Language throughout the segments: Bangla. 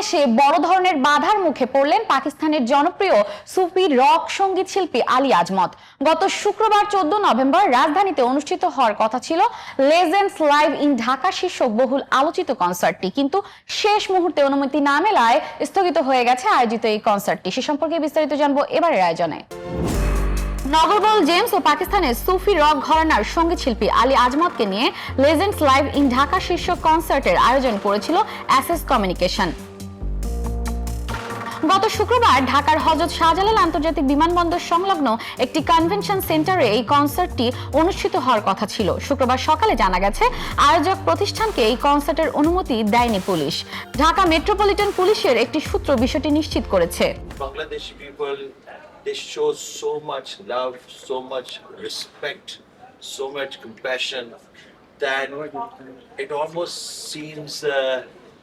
এসে বড় ধরনের বাধার মুখে পড়লেন পাকিস্তানের জনপ্রিয় সুফি রক সংগীত শিল্পী আলী আজমত। গত শুক্রবার চোদ্দ নভেম্বর রাজধানীতে অনুষ্ঠিত হওয়ার কথা ছিল লেজেন্ডস লাইভ ইন ঢাকা শীর্ষক বহুল আলোচিত কনসার্টটি। কিন্তু শেষ মুহূর্তে অনুমতি না মেলায় স্থগিত হয়ে গেছে আয়োজিত এই কনসার্টটি। সে সম্পর্কে বিস্তারিত জানব এবারের আয়োজনে। নগরবল জেমস ও পাকিস্তানের সুফি রক ঘরানার সংগীত শিল্পী আলী আজমতকে নিয়ে লেজেন্ডস লাইভ ইন ঢাকা শীর্ষক কনসার্টের আয়োজন করেছিল অ্যাসেস কমিউনিকেশন গত শুক্রবার ঢাকার হজরত শাহজালাল আন্তর্জাতিক বিমানবন্দর সংলগ্ন একটি কনভেনশন সেন্টারে এই কনসার্টটি অনুষ্ঠিত হওয়ার কথা ছিল। শুক্রবার সকালে জানা গেছে আয়োজক প্রতিষ্ঠানকে এই কনসার্টের অনুমতি দেয়নি পুলিশ। ঢাকা মেট্রোপলিটন পুলিশের একটি সূত্র বিষয়টি নিশ্চিত করেছে। people, they show so much love, so much respect, so much compassion that it almost seems, uh,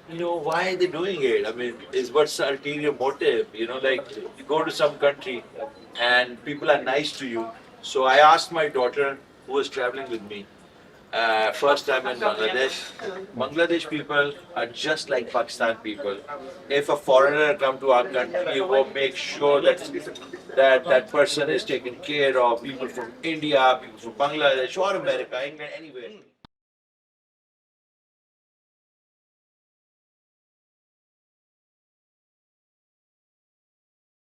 you know, why are they doing it? I mean, is what's the ulterior motive? You know, like you go to some country and people are nice to you. So I asked my daughter who was traveling with me. Uh, first time in Bangladesh. Bangladesh people are just like Pakistan people. If a foreigner come to our country, you will make sure that that that person is taken care of. People from India, people from Bangladesh or America, England, anywhere.